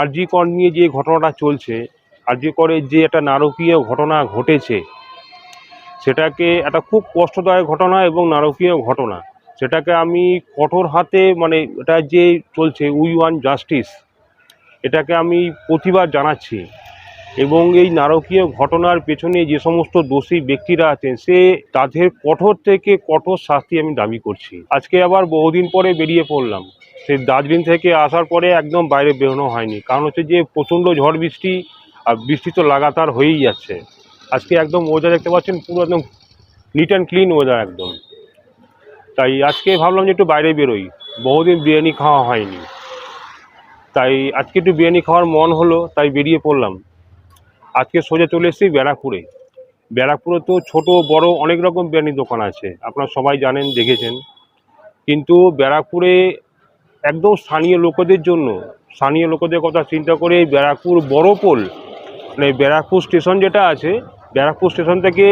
আরজি কর নিয়ে যে ঘটনাটা চলছে, আরজি করে যে একটা নারকীয় ঘটনা ঘটেছে, সেটাকে একটা খুব কষ্টদায়ক ঘটনা এবং নারকীয় ঘটনা। সেটাকে আমি কঠোর হাতে মানে এটা যে চলছে, উই ওয়ান জাস্টিস, এটাকে আমি প্রতিবাদ জানাচ্ছি। এবং এই নারকীয় ঘটনার পেছনে যে সমস্ত দোষী ব্যক্তিরা আছেন, সে তাদের কঠোর থেকে কঠোর শাস্তি আমি দাবি করছি। আজকে আবার বহুদিন পরে বেরিয়ে পড়লাম। সেই দার্জিলিং থেকে আসার পরে একদম বাইরে বেরোনো হয়নি। কারণ হচ্ছে যে প্রচণ্ড ঝড় বৃষ্টি আর বৃষ্টি তো লাগাতার হয়েই যাচ্ছে। আজকে একদম ওয়েদার দেখতে পাচ্ছেন, পুরো একদম নিট অ্যান্ড ক্লিন ওয়েদার একদম। তাই আজকে ভাবলাম যে একটু বাইরে বেরোই। বহুদিন বিরিয়ানি খাওয়া হয়নি। তাই আজকে একটু বিরিয়ানি খাওয়ার মন হলো, তাই বেরিয়ে পড়লাম। আজকে সোজা চলে এসেছি ব্যারাকপুরে। ব্যারাকপুরে তো ছোট, বড় অনেক রকম বিরিয়ানির দোকান আছে। আপনারা সবাই জানেন, দেখেছেন। কিন্তু ব্যারাকপুরে একদম স্থানীয় লোকেদের জন্য, স্থানীয় লোকেদের কথা চিন্তা করে এই ব্যারাকপুর বড় পোল মানে ব্যারাকপুর স্টেশন যেটা আছে, ব্যারাকপুর স্টেশন থেকে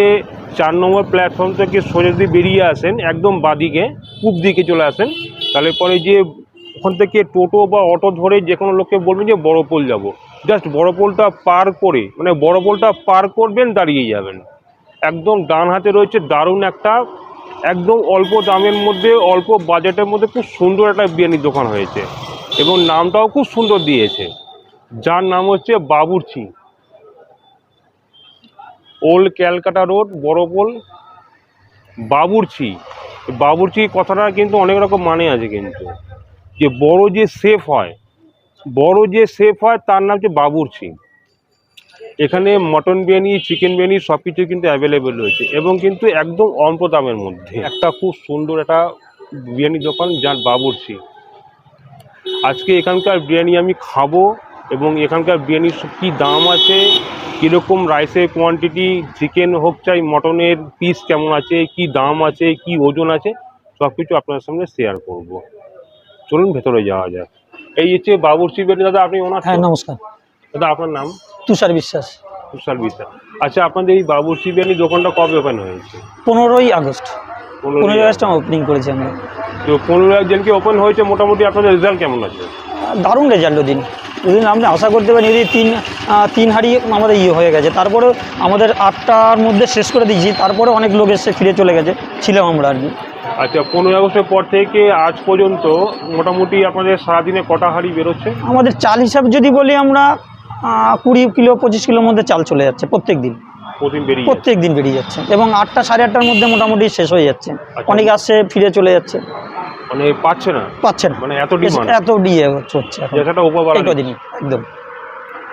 চার নম্বর প্ল্যাটফর্ম থেকে সোজা যদি বেরিয়ে আসেন, একদম বাদিকে, পূব দিকে চলে আসেন। তাহলে পরে যে ওখান থেকে টোটো বা অটো ধরে যে কোনো লোককে বলবেন যে বড় পোল যাব। জাস্ট বড় পোলটা পার করে মানে বড় পোলটা পার করবেন, দাঁড়িয়ে যাবেন। একদম ডান হাতে রয়েছে দারুণ একটা একদম অল্প দামের মধ্যে, অল্প বাজেটের মধ্যে খুব সুন্দর একটা বিরিয়ানির দোকান হয়েছে। এবং নামটাও খুব সুন্দর দিয়েছে। যার নাম হচ্ছে বাবুরচি। Old Calcutta road Barapole Baburchi. বাবুরচি কথাটা কিন্তু অনেক রকম মানে আছে কিন্তু। যে বড় যে শেফ হয়, বড় যে শেফ হয়, তার নাম হচ্ছে বাবুরচি। এখানে মটন বিরিয়ানি চিকেন বিরিয়ানি সব কিছু কিন্তু অ্যাভেলেবেল রয়েছে এবং কিন্তু একদম অল্প দামের মধ্যে। একটা খুব সুন্দর একটা বিরিয়ানি দোকান যার বাবুরচি। আজকে এখানকার বিরিয়ানি আমি খাব এবং এখানকার বিরিয়ানির কী দাম আছে কীরকম রাইসের কোয়ান্টিটি চিকেন হোক চাই মটনের পিস কেমন আছে কি দাম আছে কি ওজন আছে সব কিছু আপনার সঙ্গে শেয়ার করব। চলুন ভেতরে যাওয়া যাক। এই হচ্ছে বাবুরচি বিরিয়ানি। দাদা আপনি ওনার হ্যাঁ নমস্কার। দাদা আপনার নাম? তুষার বিশ্বাস। তুষার বিশ্বাস। আচ্ছা আপনাদের এই বাবুরচি বিরিয়ানি দোকানটা কবে ওপেন হয়েছে? পনেরোই আগস্ট। পনেরোই পনেরোই আগস্ট। ওপেনিং করেছি আমরা। তো পনেরো একজনকে ওপেন হয়েছে মোটামুটি আপনাদের রেজাল্ট কেমন আছে? দারুণ রেজাল্ট ওদিন। ওদিন আপনি আশা করতে পারেন যদি তিন তিন হাড়ি আমাদের ইয়ে হয়ে গেছে। তারপরে আমাদের আটটার মধ্যে শেষ করে দিয়েছি। তারপরে অনেক লোক এসে ফিরে চলে গেছে। ছিলাম আমরা আর কি। আচ্ছা পনেরোই আগস্টের পর থেকে আজ পর্যন্ত মোটামুটি আপনাদের সারাদিনে কটা হাঁড়ি বেরোচ্ছে? আমাদের চাল হিসাব যদি বলি আমরা কুড়ি কিলো পঁচিশ কিলোর মধ্যে চাল চলে যাচ্ছে প্রত্যেক দিন। প্রত্যেক দিন বেরিয়ে যাচ্ছে। এবং আটটা সাড়ে আটটার মধ্যে মোটামুটি শেষ হয়ে যাচ্ছে। অনেকে আসছে ফিরে চলে যাচ্ছে। মানে পাচ্ছে না? পাচ্ছে না। মানে এত এত ডিয়ে হচ্ছে কদিনই একদম।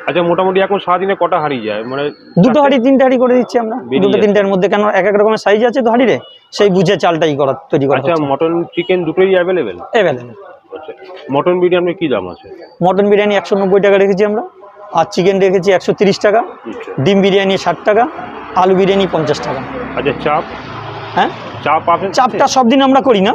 আচ্ছা মোটামুটি এখন সারাদিনে কটা হাঁড়ি যায়? মানে দুটো হাঁড়ি তিনটে হাঁড়ি করে দিচ্ছি আমরা। দুটো। তিনটের মধ্যে কেন এক এক রকমের সাইজ আছে তো হাঁড়িরে? সেই বুঝে চালটাই করা তৈরি করা আচ্ছা মটন চিকেন দুটোই অ্যাভেলেবেল অ্যাভেলেবেল আচ্ছা মটন বিরিয়ানি কি দাম আছে? মটন বিরিয়ানি একশো নব্বই টাকা রেখেছি আমরা। আর চিকেন রেখেছি একশো তিরিশ টাকা আচ্ছা। ডিম বিরিয়ানি ষাট টাকা আলু বিরিয়ানি পঞ্চাশ টাকা। আচ্ছা চাপ? হ্যাঁ? চাপ আপনি চাপটা সব দিন আমরা করি না।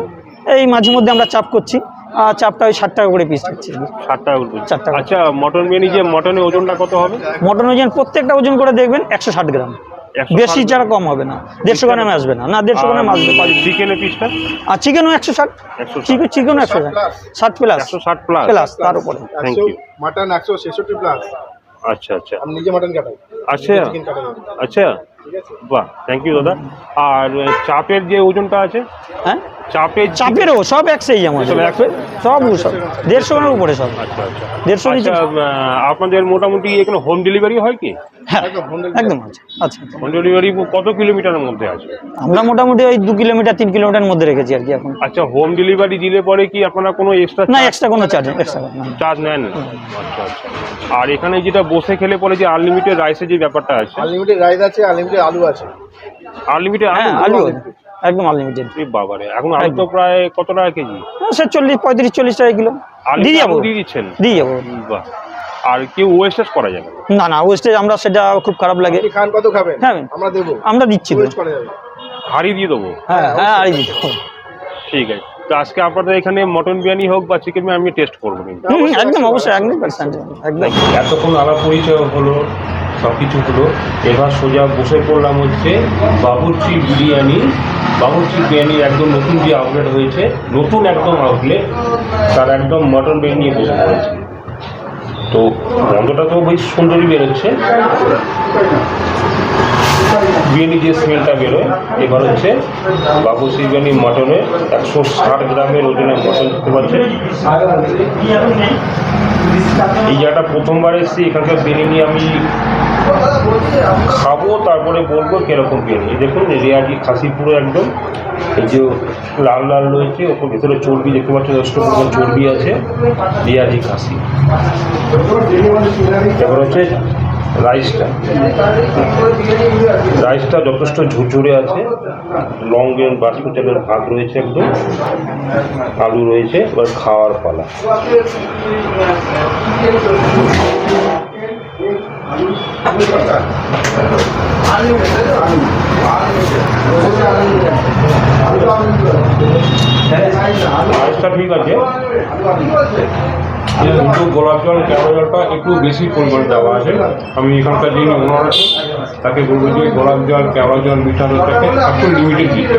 এই মাঝে মধ্যে আমরা চাপ করছি। আর চাপটা ওই ষাট টাকা করে পিস দিচ্ছি। ষাট টাকা করে ষাট টাকা। আচ্ছা মটন বিরিয়ানি যে মটনের ওজনটা কত হবে? মটন ওজন প্রত্যেকটা ওজন করে দেখবেন একশো ষাট গ্রাম। 160 বেশি ছাড়া কম হবে না। দেড়শো গ্রামে আসবে না। না দেড়শো গ্রামে আসবে পাঁচ চিকেনের পিসটা? আর চিকেনও একশো ষাট। একশো চিকেন চিকেনও একশো ষাট। ষাট প্লাস একশো ষাট প্লাস প্লাস তার উপরে। Thank একশো মাটন একশো ছেষট্টি প্লাস আচ্ছা আচ্ছা। আমি নিজে মাটন কাটাই। আচ্ছা। আচ্ছা। বাহ থ্যাংক ইউ দাদা। আর চাপের যে ওজনটা আছে? হ্যাঁ? চাপের চাপেরও সব এক সেই আমাদের সব দেড়শো গ্রামের উপরে সব। আচ্ছা আচ্ছা। দেড়শো আহ, আপনাদের মোটামুটি এখানে হোম ডেলিভারি হয় কি? হ্যাঁ একদম আচ্ছা আচ্ছা। হোম ডেলিভারি কত কিলোমিটারের মধ্যে আছে? আমরা মোটামুটি ওই দু কিলোমিটার তিন কিলোমিটার মধ্যে রেখেছি আর কি এখন। আচ্ছা হোম ডেলিভারি দিলে পরে কি আপনারা কোনো এক্সট্রা না এক্সট্রা কোনো চার্জ এক্সট্রা চার্জ নেন না? আচ্ছা আচ্ছা। আর এখানে যেটা বসে খেলে পরে যে আনলিমিটেড রাইসের যে ব্যাপারটা আছে? আনলিমিটেড রাইস আছে আনলিমিটেড আলু আছে। আনলিমিটেড হ্যাঁ আলু? একদম আনলিমিটেড বাবারে এখন আলু তো প্রায় কত টাকা কেজি? সে চল্লিশ পঁয়ত্রিশ চল্লিশ টাকা কিলো। দিয়ে যাব। দিয়ে দিচ্ছেন। দিয়ে যাব। বাহ। আর কেউ ওয়েস্টেজ করা যাবে? না। না না ওয়েস্টেজ আমরা সেটা খুব খারাপ লাগে। খান কত খাবেন? হ্যাঁ। আমরা দেবো। আমরা দিচ্ছি হাড়ি দিয়ে দেবো? হ্যাঁ হ্যাঁ ঠিক আছে। তো আজকে আপনাদের এখানে মটন বিরিয়ানি হোক বা চিকেন বিরিয়ানি আমি টেস্ট করব একদম অবশ্যই একদম একদম এতক্ষণ আলাপ পরিচয় হলো সব কিছু হলো। এবার সোজা বসে পড়লাম হচ্ছে বাবুর্চি বিরিয়ানি। বাবুর্চি বিরিয়ানির একদম নতুন যে আউটলেট হয়েছে নতুন একদম আউটলেট তার একদম মটন বিরিয়ানি বসে পড়েছে। তো গন্ধটা তো বেশ সুন্দরই বেরোচ্ছে। বিরিয়ানি যে স্মেলটা বেরোয়, এবার হচ্ছে বাবুসি বিরিয়ানি মটনে একশো ষাট গ্রামের ওজনের মটন দেখতে পাচ্ছেন। এই জায়গাটা প্রথমবার এসেছি, এখানকার বিরিয়ানি আমি খাব, তারপরে বলব কীরকম এই দেখুন রেয়াজি খাসি পুরো একদম। এই যে লাল লাল রয়েছে, ওপর ভেতরে চর্বি, দেখতে পাচ্ছেন দশটা পরিমাণ চর্বি আছে রেয়াজি খাসি। এবার হচ্ছে রাইসটা। রাইসটা যথেষ্ট ঝুরঝুরে আছে। লঙ্গের বাসমতি চালের ভাত রয়েছে একদম। আলু রয়েছে, এবার খাওয়ার পালা। রাইসটা ঠিক আছে কিন্তু গোলাপ জল কেওড়া জলটা একটু বেশি পরিমাণে দেওয়া আছে। আমি এখানকার যিনি ওনার আছে, তাকে বলব যে গোলাপ জল কেওড়া জল মিঠা জলটাকে একটু লিমিটেড দিতে।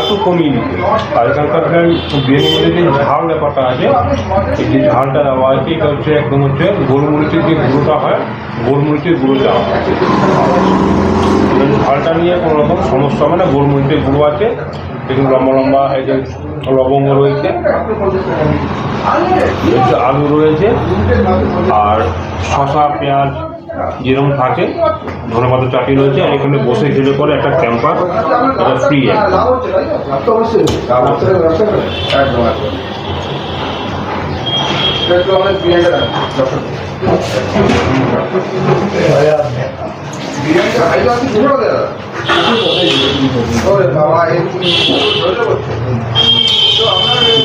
একটু কমিয়ে দিতে। আর এখানকার বিরিয়ানির মধ্যে যে ঝাল ব্যাপারটা আছে, এই যে ঝালটা দেওয়া আছে, এটা হচ্ছে একদম হচ্ছে গোলমরিচের যে গুঁড়োটা হয়, গোলমরিচের গুঁড়ো দেওয়া হয়। ঝালটা নিয়ে কোনো রকম সমস্যা হবে না, গোলমরিচের গুঁড়ো আছে। দেখুন লম্বা লম্বা এই যে লবঙ্গ রয়েছে আলু রয়েছে, আর শশা পেঁয়াজ যেরকম থাকে ধনেপাতা চাটনি রয়েছে, আর এখানে বসে খেলে পরে একটা ক্যাম্পার এটা ফ্রি একদম।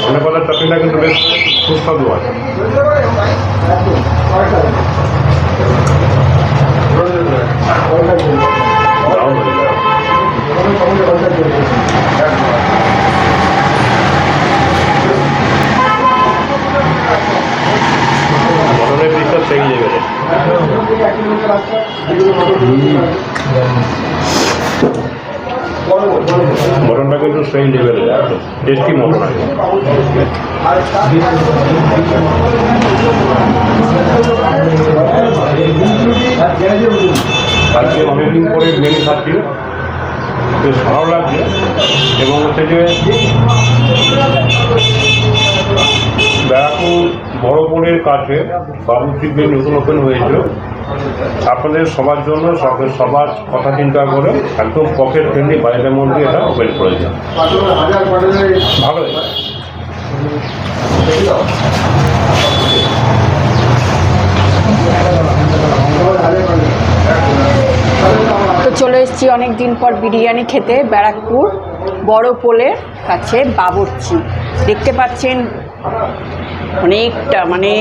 ধনেপাতার চাটনিটা কিন্তু বেশ সুস্বাদু আছে। দারুণ সেই লেভেলে টেস্টি আজকে অনেকদিন পরে মেনু খাচ্ছি বেশ ভালো লাগছে। এবং হচ্ছে যে, ব্যারাকপুর বড়পুরের কাছে বাবু ট্রিপে নতুন ওপেন হয়েছিল। আপনাদের সবার জন্য সবের কথা চিন্তা করে একদম পকেট ফ্রেন্ডলি বাজেটের মধ্যে এটা ওপেন করেছে। তো চলে এসেছি অনেক দিন পর বিরিয়ানি খেতে ব্যারাকপুর, বড় পোলের কাছে বাবুর্চি। দেখতে পাচ্ছেন অনেকটা মানে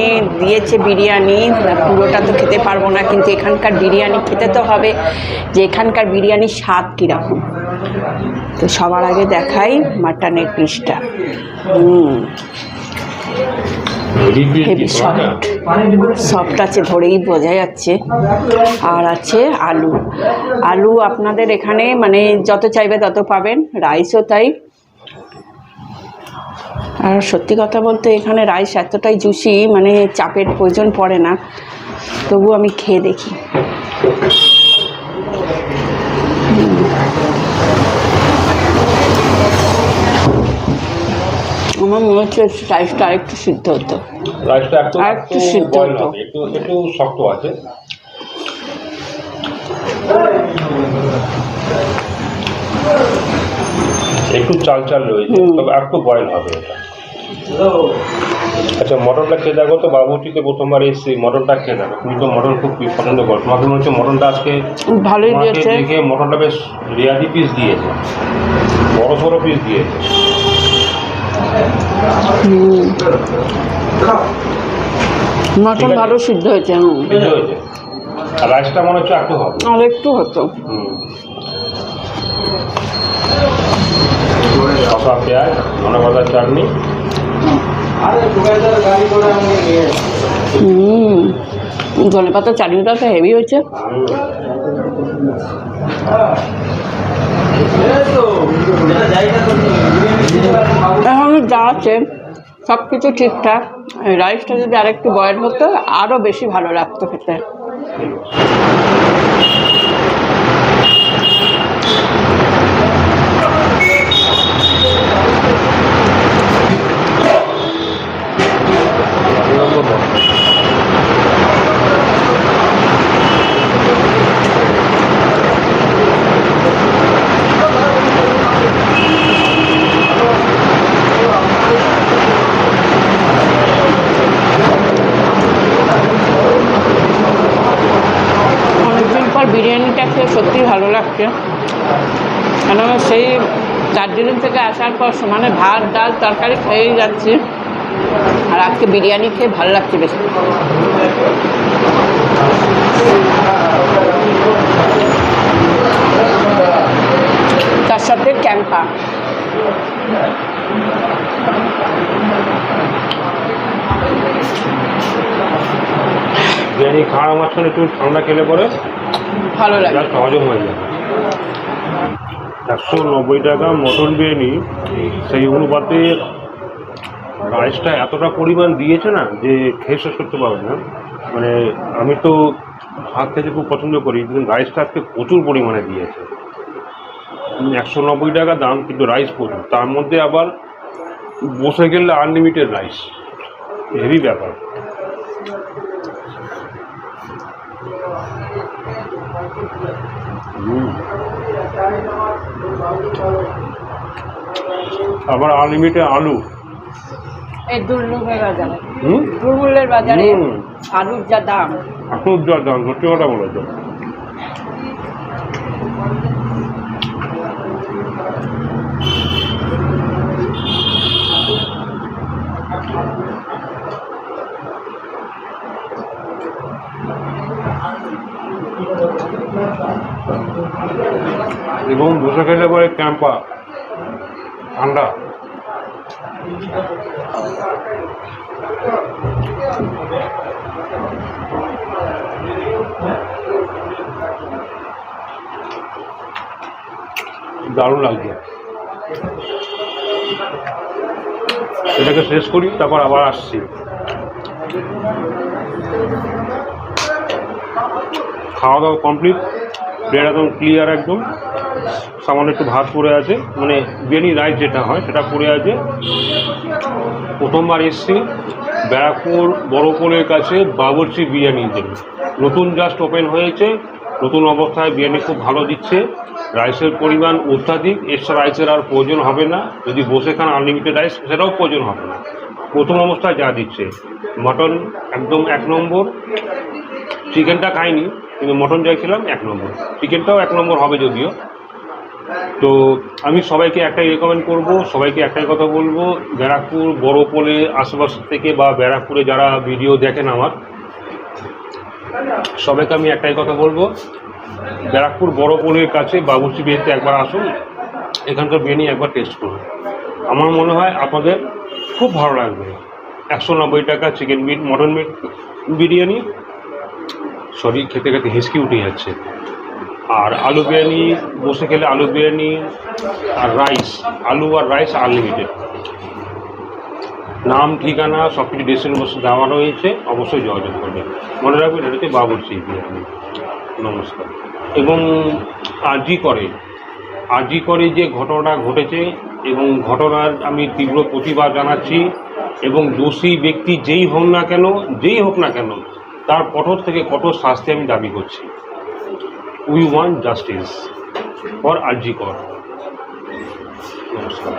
দিয়েছে বিরিয়ানি পুরোটা তো খেতে পারব না কিন্তু এখানকার বিরিয়ানি খেতে তো হবে যে এখানকার বিরিয়ানির স্বাদ কীরকম? তো সবার আগে দেখাই মাটনের পিসটা। হুম। হেভি সফট সফট আছে ধরেই বোঝা যাচ্ছে। আর আছে আলু। আলু আপনাদের এখানে মানে যত চাইবে তত পাবেন রাইসও তাই। আর সত্যি কথা বলতে এখানে রাইস এতটাই জুসি মানে চাপের প্রয়োজন পড়ে না। তবু আমি খেয়ে দেখি। আমার মনে হচ্ছে রাইসটা আরেকটু সিদ্ধ হতো। রাইসটা একটু সিদ্ধ হতো। একটু একটু শক্ত আছে। একটু চাল চাল রয়েছে। তবে একটু বয়েল হবে এটা। আচ্ছা মটনটা খেয়ে দেখো তো বাবুটিতে প্রথমবার এসেছি মটনটা খেয়ে দেখো। তুমি তো মটন খুব পছন্দ করো। তোমাকে মনে হচ্ছে মটনটা আজকে ভালোই দিয়েছে। দেখে মটনটা বেশ রেয়াদি পিস দিয়েছে বড় সড়ো পিস দিয়েছে। মটন ভালো সিদ্ধ হয়েছে সিদ্ধ হয়েছে। আর রাইসটা মনে হচ্ছে একটু হবে। আর একটু হতো। হুম। শসা পেঁয়াজ ধনে পাতার চাটনি হুম ধনে পাতা চাটনিটা তো হেভি হয়েছে। এখন যা আছে সব কিছু ঠিকঠাক রাইসটা যদি আরেকটু বয়েল হতো আরও বেশি ভালো লাগতো খেতে অনেকদিন পর বিরিয়ানিটা খেয়ে সত্যিই ভালো লাগছে কেন সেই দার্জিলিং থেকে আসার পর সমানে ভাত ডাল তরকারি খেয়েই যাচ্ছি। আর আজকে বিরিয়ানি খেয়ে ভালো লাগছে বেশি। তার সাথে ক্যাম্পা। বিরিয়ানি খাওয়ার মাঝখানে একটু ঠান্ডা খেলে পরে ভালো লাগে। জাস্ট হজম হয়ে যাবে একশো নব্বই টাকা মটন বিরিয়ানি। সেই অনুপাতে রাইসটা এতটা পরিমাণ দিয়েছে না যে খেয়ে শেষ করতে পারবে না। মানে আমি তো ভাত খেতে খুব পছন্দ করি, কিন্তু রাইসটা আজকে প্রচুর পরিমাণে দিয়েছে। একশো নব্বই টাকা দাম, কিন্তু রাইস প্রচুর। তার মধ্যে আবার বসে গেলে আনলিমিটেড রাইস হেভি ব্যাপার। আবার আনলিমিটেড আলু। এই দুর্লভের বাজারে। হুম? দুর্মূল্যের বাজারে আলুর যা দাম। আলুর যা দাম সত্যি কথা বলেছ। এবং বসে খেলে পরে ক্যাম্পা, ঠান্ডা। দারুণ লাগছে। এটাকে শেষ করি, তারপর আবার আসছি। খাওয়া দাওয়া কমপ্লিট প্লেট একদম ক্লিয়ার একদম। সামান্য একটু ভাত পড়ে আছে মানে বিরিয়ানি রাইস যেটা হয় সেটা পড়ে আছে। প্রথমবার এসছি, ব্যারাকপুর বড়পোলের কাছে বাবরচি বিরিয়ানি দেবে নতুন জাস্ট ওপেন হয়েছে, নতুন অবস্থায় বিরিয়ানি খুব ভালো দিচ্ছে। রাইসের পরিমাণ অত্যাধিক এক্সট্রা রাইসের আর প্রয়োজন হবে না। যদি বসে খান আনলিমিটেড রাইস সেটাও প্রয়োজন হবে না। প্রথম অবস্থায় যা দিচ্ছে। মটন একদম এক নম্বর। চিকেনটা খাইনি, কিন্তু মটন চাইছিলাম এক নম্বর। চিকেনটাও এক নম্বর হবে যদিও। তো আমি সবাইকে একটাই রেকমেন্ড করব, সবাইকে একটাই কথা বলব, ব্যারাকপুর বড়পোলে আশেপাশ থেকে বা ব্যারাকপুরে যারা ভিডিও দেখেন আমার, সবাইকে আমি একটাই কথা বলব, ব্যারাকপুর বড় পোলের কাছে বাবুর্চি বিয়েতে একবার আসুন, এখানকার বিরিয়ানি একবার টেস্ট করুন। আমার মনে হয় আপনাদের খুব ভালো লাগবে। একশো নব্বই টাকা chicken meat mutton meat biryani, sorry, খেতে খেতে হেসকি উঠে যাচ্ছে। আর আলু বিরিয়ানি, বসে খেলে আলু বিরিয়ানি আর রাইস আলু আর রাইস আনলিমিটেড নাম, ঠিকানা সব কিছু ডিসেন্ট বসে দেওয়া রয়েছে, অবশ্যই যোগাযোগ করবেন। মনে রাখবেন, এটা হচ্ছে বিরিয়ানি। নমস্কার। এবং আরজি করে আরজি করে যে ঘটনাটা ঘটেছে এবং ঘটনার আমি তীব্র প্রতিবাদ জানাচ্ছি এবং দোষী ব্যক্তি যেই হোক না কেন, যেই হোক না কেন, তার কঠোর থেকে কঠোর শাস্তি আমি দাবি করছি। We want justice for RG Kar নমস্কার